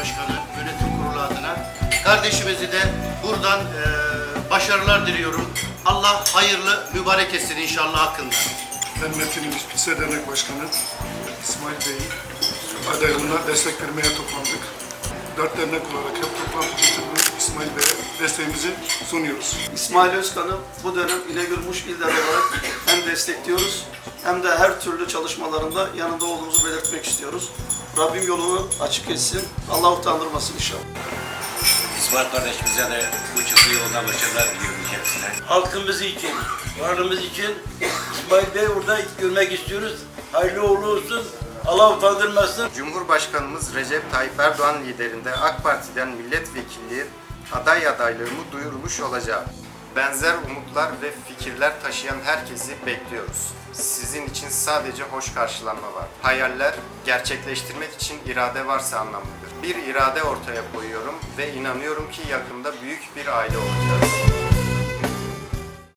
Başkanı, yönetim kurulu adına kardeşimizi de buradan e, başarılar diliyorum. Allah hayırlı mübarek etsin inşallah hakkında. Ben Metin İbiş Pise Dernek Başkanı İsmail Bey adayımla destek vermeye toplandık. Dört dernek olarak hep toplantı bitirdik. İsmail Bey'e desteğimizi sunuyoruz. İsmail Özkan'ı bu dönem İnegöl Muş İl Derneği olarak hem destekliyoruz hem de her türlü çalışmalarında yanında olduğumuzu belirtmek istiyoruz. Rabbim yolunu açık etsin. Allah utandırmasın inşallah. İsmail kardeşimize de bu çıktığı yolda başarılar diliyorum kendisine. halkımız için, varlığımız için İsmail Bey orada görmek istiyoruz. Hayırlı uğurlu olsun. Allah utandırmasın. Cumhurbaşkanımız Recep Tayyip Erdoğan liderinde AK Parti'den milletvekilliği aday adaylığımı duyurmuş olacağım. Benzer umutlar ve fikirler taşıyan herkesi bekliyoruz. Sizin için sadece hoş karşılanma var. Hayaller gerçekleştirmek için irade varsa anlamlıdır. Bir irade ortaya koyuyorum ve inanıyorum ki yakında büyük bir aile olacağız.